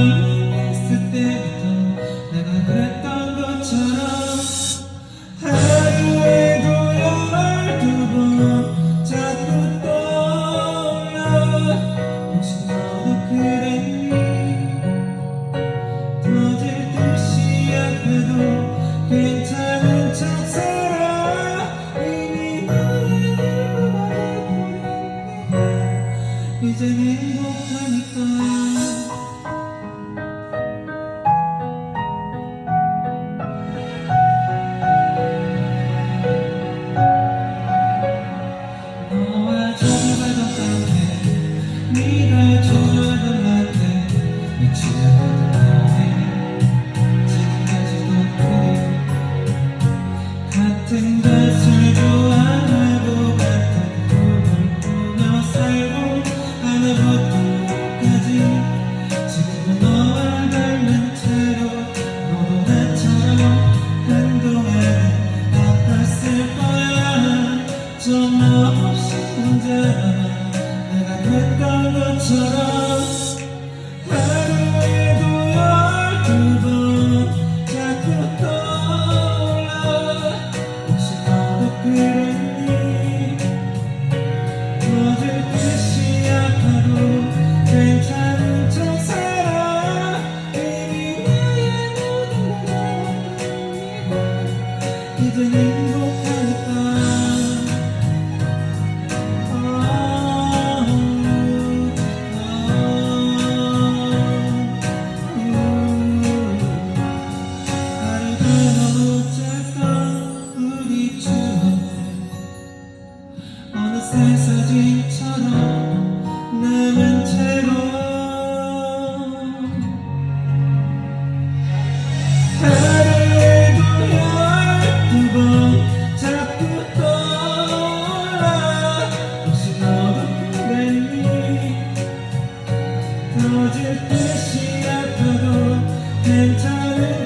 만났을 때부터 내가 그랬던 것처럼 하루에도 열두 번 자꾸 떠올라. 혹시 너도 그랬니? 터질 듯이 앞에도 괜찮은 척 살아 이미 너를 잃어버렸니 이젠 행복하니까. 같은 것을 좋아하고 같은 꿈을 꾸며 살고 하나부터 끝까지 지금도 너와 닮은 채로 너도 나처럼 한동안 아팠을 거야 전화 없이 혼자 내가 그랬던 것처럼 이젠 행복하니까 하루가 너무 짧던 우리 추억들 어느새 사진처럼 남은 터질 듯이 아파도 괜찮은